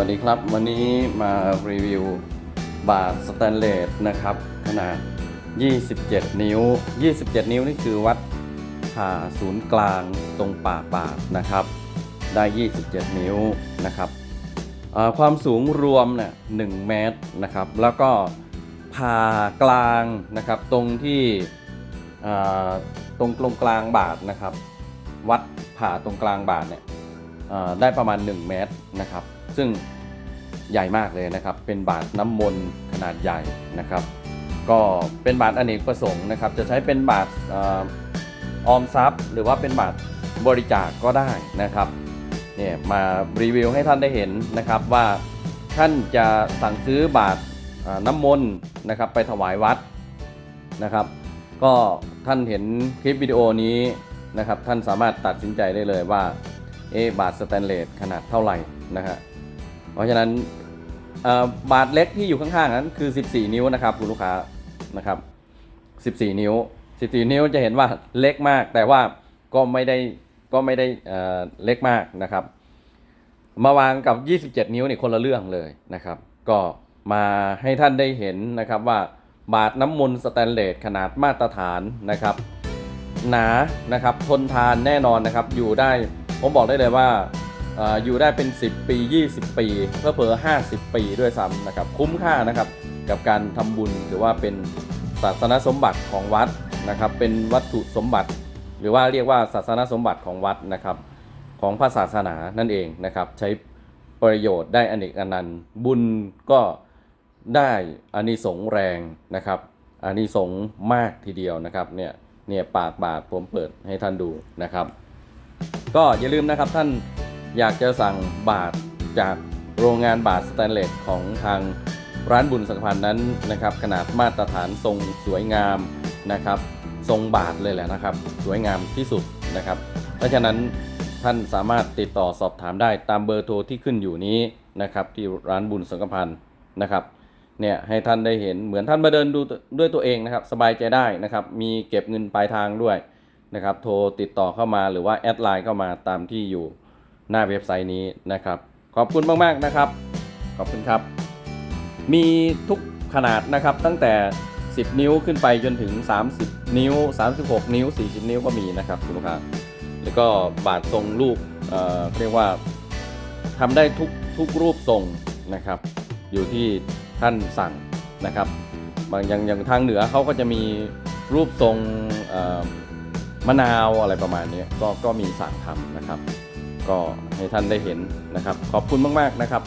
วัสดีครับ วันนี้มารีวิวบาทสแตนเลสนะครับ ขนาด 27 นิ้ว 27 นิ้วนี่คือวัดผ่าศูนย์กลางตรงปากบาทนะครับ ได้ 27 นิ้วนะครับความสูงรวมเนี่ย1เมตรนะครับ แล้วก็ผ่ากลางนะครับ ตรงที่ตรงตรงกลางบาทนะครับ วัดผ่าตรงกลางบาทเนี่ย ได้ประมาณ 1 เมตรนะครับ ซึ่งใหญ่มากเลยนะครับ เป็นบาทน้ำมนต์ขนาดใหญ่นะครับ ก็เป็นบาทอเนกประสงค์นะครับ จะใช้เป็นบาทออมทรัพย์ หรือว่าเป็นบาทบริจาคก็ได้นะครับเนี่ยมารีวิวให้ท่านได้เห็นนะครับว่าท่านจะสั่งซื้อบาทน้ำมนต์นะครับไปถวายวัดนะครับ ก็ท่านเห็นคลิปวิดีโอนี้นะครับ ท่านสามารถตัดสินใจได้เลยว่า เอบาทสแตนเลสขนาดเท่าไหร่นะฮะเพราะฉะนั้นบาทเล็กที่อยู่ข้างๆนั้นคือ 14 นิ้วนะครับคุณลูกค้านะครับ 14 นิ้ว 14 นิ้วจะเห็นว่าเล็กมาก แต่ว่าก็ไม่ได้ก็ไม่ได้เอ่อเล็กมากนะครับ มาวางกับ 27 นิ้วนี่คนละเรื่องเลยนะครับ ก็มาให้ท่านได้เห็นนะครับว่าบาทน้ำมนต์สแตนเลสขนาดมาตรฐานนะครับ หนานะครับทนทานแน่นอนนะครับอยู่ได้ ผมบอกได้เลยว่าอยู่ได้เป็น 10 ปี 20 ปีเพื่อเพอ50 ปีด้วยซ้ำนะครับ คุ้มค่านะครับกับการทำบุญหรือว่าเป็นศาสนสมบัติของวัดนะครับ เป็นวัตถุสมบัติ หรือว่าเรียกว่าศาสนสมบัติของวัดนะครับ ของพระศาสนานั่นเองนะครับ ใช้ประโยชน์ได้อเนกอนันต์ บุญก็ได้อานิสงส์แรงนะครับอานิสงส์มากทีเดียวนะครับเนี่ยเนี่ยปากบาทผมเปิดให้ท่านดูนะครับ ก็อย่าลืมนะครับท่านอยากจะสั่งบาทจากโรงงานบาทสแตนเลสของทางร้านบุญสังพันธ์นั้นนะครับ ขนาดมาตรฐานทรงสวยงามนะครับ ทรงบาทเลยแหละนะครับ สวยงามที่สุดนะครับ เพราะฉะนั้นท่านสามารถติดต่อสอบถามได้ตามเบอร์โทรที่ขึ้นอยู่นี้นะครับ ที่ร้านบุญสังพันธ์นะครับเนี่ยให้ท่านได้เห็นเหมือนท่านมาเดินดูด้วยตัวเองนะครับ สบายใจได้นะครับ มีเก็บเงินปลายทางด้วย นะครับ โทรติดต่อเข้ามาหรือว่าแอดไลน์เข้ามาตามที่อยู่หน้าเว็บไซต์นี้นะครับ ขอบคุณมาก ๆ นะครับ ขอบคุณครับ มีทุกขนาดนะครับตั้งแต่ 10 นิ้วขึ้นไปจนถึง 30 นิ้ว 36 นิ้ว 40 นิ้วก็มีนะครับคุณลูกค้าแล้วก็บาททรงรูปเอ่อเรียกว่าทำได้ทุกทุกรูปทรงนะครับ อยู่ที่ท่านสั่งนะครับบางอย่างอย่างทางเหนือเขาก็จะมีรูปทรงเอ่อ มะนาวอะไรประมาณนี้ก็ก็มีสั่งทำนะครับ ก็ให้ท่านได้เห็นนะครับ ขอบคุณมาก ๆ นะครับ